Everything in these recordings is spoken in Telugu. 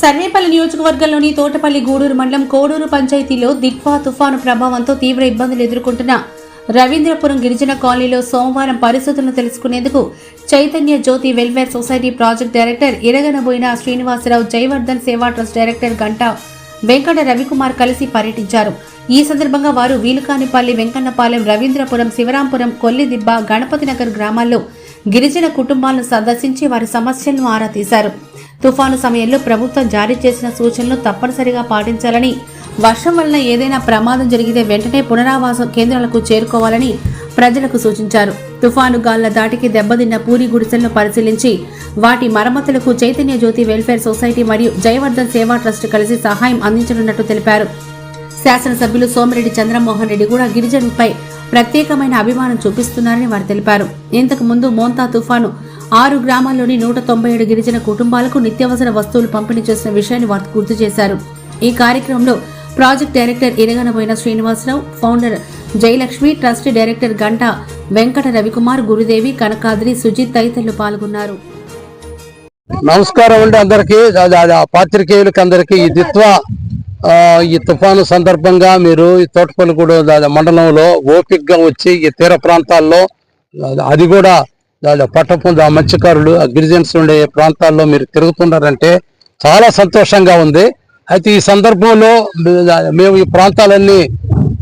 సర్వేపల్లి నియోజకవర్గంలోని తోటపల్లి గూడూరు మండలం కోడూరు పంచాయతీలో దిట్వా తుఫాను ప్రభావంతో తీవ్ర ఇబ్బందులు ఎదుర్కొంటున్న రవీంద్రపురం గిరిజన కాలనీలో సోమవారం పరిస్థితులను తెలుసుకునేందుకు Chaitanya Jyothi welfare society project director Iraganaboina Srinivasarao Jayavardhan Seva trust director Ganta Venkata Ravikumar కలిసి పర్యటించారు. ఈ సందర్భంగా వారు వీలుకానిపల్లి వెంకన్నపాలెం రవీంద్రపురం శివరాంపురం కొల్లిదిబ్బ గణపతినగర్ గ్రామాల్లో గిరిజన కుటుంబాలను సందర్శించి వారి సమస్యలను ఆరా తీశారు. తుఫాను సమయంలో ప్రభుత్వం జారీ చేసిన సూచనలు తప్పనిసరిగా పాటించాలని వర్షం వలన ఏదైనా ప్రమాదం జరిగితే వెంటనే పునరావాస కేంద్రాలకు చేరుకోవాలని ప్రజలకు సూచించారు. తుఫాను గాల్ల దాటికి దెబ్బతిన్న పూరి గుడిసెలను పరిశీలించి వాటి మరమ్మతులకు చైతన్య జ్యోతి వెల్ఫేర్ సొసైటీ మరియు జయవర్ధన్ సేవా ట్రస్ట్ కలిసి సహాయం అందించనున్నట్టు తెలిపారు. శాసనసభ్యులు సోమిరెడ్డి చంద్రమోహన్ రెడ్డి కూడా గిరిజనులపై ప్రత్యేకమైన అభిమానం చూపిస్తున్నారని వారు తెలిపారు. ఇంతకు ముందు మోంతా తుఫాను ఆరు గ్రామాల్లోని నూట తొంభై ఏడు గిరిజన కుటుంబాలకు నిత్యావసర వస్తువులు పంపిణీ చేసిన విషయాన్ని వారు గుర్తు చేశారు. ఈ కార్యక్రమంలో project director Iraganaboina Srinivasarao founder Jayalakshmi trust director Ganta Venkata Ravikumar Gurudevi Kanakadri Sujith తదితరులు పాల్గొన్నారు. నమస్కారం అండి అందరికి. పాత్రికేయులకి అందరికీ ఈ దిత్వ ఈ తుఫాను సందర్భంగా మీరు ఈ తోటపల్లిగూడ మండలంలో ఓపిక్గా వచ్చి ఈ తీర ప్రాంతాల్లో అది కూడా పట్టపు మత్స్యకారులు ఆ గిరిజన్స్ ఉండే ప్రాంతాల్లో మీరు తిరుగుతున్నారంటే చాలా సంతోషంగా ఉంది. అయితే ఈ సందర్భంలో మేము ఈ ప్రాంతాలన్నీ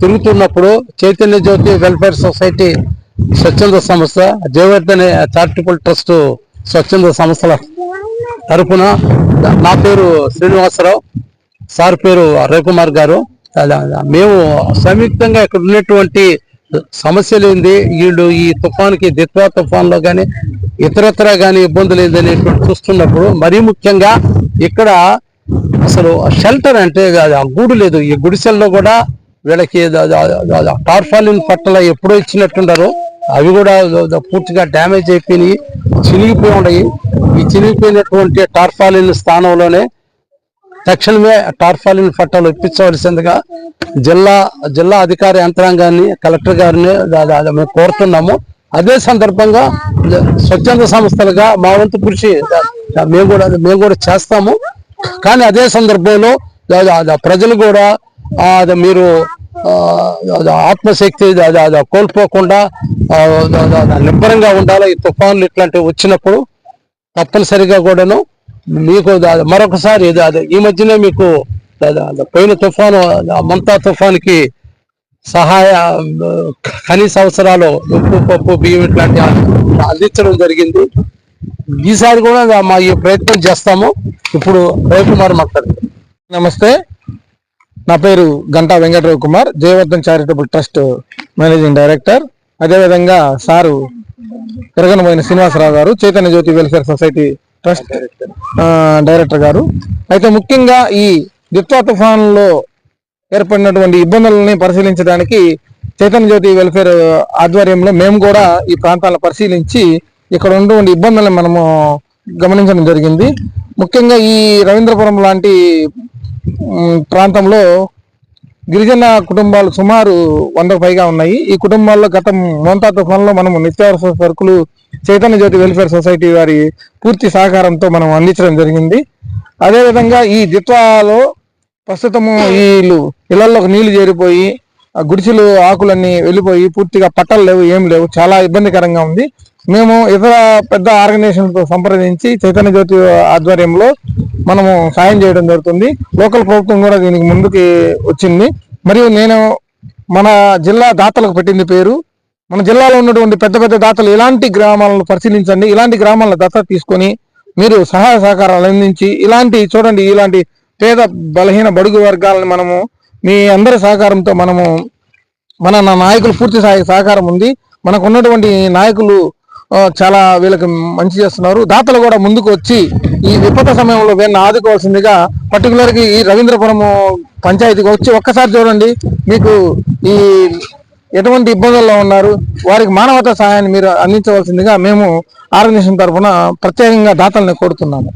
తిరుగుతున్నప్పుడు చైతన్య జ్యోతి వెల్ఫేర్ సొసైటీ స్వచ్ఛంద సంస్థ జయవర్ధన్ చారిటబుల్ ట్రస్ట్ స్వచ్ఛంద సంస్థల తరపున నా పేరు శ్రీనివాసరావు. సార్ పేరు రవికుమార్ గారు. మేము సంయుక్తంగా ఇక్కడ ఉన్నటువంటి సమస్యలు ఏంది వీళ్ళు ఈ తుఫాన్కి దిత్వా తుఫాన్లో కానీ ఇతరత్ర కానీ ఇబ్బందులు ఏందనేటువంటి చూస్తున్నప్పుడు మరీ ముఖ్యంగా ఇక్కడ అసలు షెల్టర్ అంటే ఆ గూడు లేదు. ఈ గుడిసెల్లో కూడా వీళ్ళకి టార్ఫాలిన్ పట్టల ఎప్పుడో ఇచ్చినట్టున్నారు. అవి కూడా పూర్తిగా డ్యామేజ్ అయిపోయినాయి చినిగిపోయి ఉన్నాయి. ఈ చినిగిపోయినటువంటి టార్ఫాలిన్ స్థానంలోనే తక్షణమే టార్ఫాలిన్ పట్టాలు ఇప్పించవలసిందిగా జిల్లా జిల్లా అధికార యంత్రాంగాన్ని కలెక్టర్ గారిని మేము కోరుతున్నాము అదే సందర్భంగా స్వచ్ఛంద సంస్థలుగా మా వంతు కృషి మేము కూడా మేము కూడా చేస్తాము కానీ అదే సందర్భంలో ప్రజలు కూడా అది మీరు ఆత్మశక్తి అది- కోల్పోకుండా నిబ్బరంగా ఉండాలి ఈ తుఫాన్లు ఇట్లాంటివి వచ్చినప్పుడు తప్పనిసరిగా కూడాను మీకు మరొకసారి ఇది ఈ మధ్యనే మీకు దా- పోయిన తుఫాను మమతా తుఫాన్కి సహాయ కనీస అవసరాలు ఉప్పు పప్పు బియ్యం ఇట్లాంటి అందించడం జరిగింది. ఈసారి కూడా మా ఈ ప్రయత్నం చేస్తాము. ఇప్పుడు రవికుమార్ మాట్లాడుతారు నమస్తే. నా పేరు Ganta Venkatarao Kumar Jayavardhan charitable trust managing director. అదేవిధంగా సారు తిరగనబోయిన శ్రీనివాసరావు గారు Chaitanya Jyothi welfare society trust director గారు. అయితే ముఖ్యంగా ఈ దిత్వా తుఫాన్లో ఏర్పడినటువంటి ఇబ్బందులని పరిశీలించడానికి చైతన్య జ్యోతి వెల్ఫేర్ ఆధ్వర్యంలో మేము కూడా ఈ ప్రాంతాలను పరిశీలించి ఇక్కడ ఉన్నటువంటి ఇబ్బందులను మనము గమనించడం జరిగింది. ముఖ్యంగా ఈ రవీంద్రపురం లాంటి ప్రాంతంలో గిరిజన కుటుంబాలు సుమారు వందకు పైగా ఉన్నాయి. ఈ కుటుంబాల్లో గత మోంతా తుఫాన్లో మనము నిత్యావసర సరుకులు చైతన్య జ్యోతి వెల్ఫేర్ సొసైటీ వారి పూర్తి సహకారంతో మనం అందించడం జరిగింది. అదేవిధంగా ఈ దిత్వాలో ప్రస్తుతము వీళ్ళు ఇళ్ళలోకి నీళ్ళు చేరిపోయి ఆ గుడిసెలు ఆకులన్నీ వెళ్ళిపోయి పూర్తిగా పట్టలు లేవు ఏం లేవు చాలా ఇబ్బందికరంగా ఉంది. మేము ఇతర పెద్ద ఆర్గనైజేషన్తో సంప్రదించి చైతన్య జ్యోతి ఆధ్వర్యంలో మనము సాయం చేయడం జరుగుతుంది. లోకల్ ప్రభుత్వం కూడా దీనికి ముందుకి వచ్చింది. మరియు నేను మన జిల్లా దాతలకు పెట్టింది పేరు మన జిల్లాలో ఉన్నటువంటి పెద్ద పెద్ద దాతలు ఇలాంటి గ్రామాలను పరిశీలించండి. ఇలాంటి గ్రామాలను దత్తత తీసుకొని మీరు సహాయ సహకారాలు అందించి ఇలాంటి చూడండి ఇలాంటి పేద బలహీన బడుగు వర్గాలను మనము మీ అందరి సహకారంతో మనము మన నా నాయకులు పూర్తి సహాయ సహకారం ఉంది. మనకు ఉన్నటువంటి నాయకులు చాలా వీళ్ళకి మంచి చేస్తున్నారు. దాతలు కూడా ముందుకు వచ్చి ఈ విపద సమయంలో వీళ్ళని ఆదుకోవాల్సిందిగా పర్టికులర్గా ఈ రవీంద్రపురం పంచాయతీకి వచ్చి ఒక్కసారి చూడండి. మీకు ఈ ఎటువంటి ఇబ్బందుల్లో ఉన్నారు? వారికి మానవతా సహాయాన్ని మీరు అందించవలసిందిగా మేము ఆర్గనైజేషన్ తరఫున ప్రత్యేకంగా దాతల్ని కోరుతున్నాము.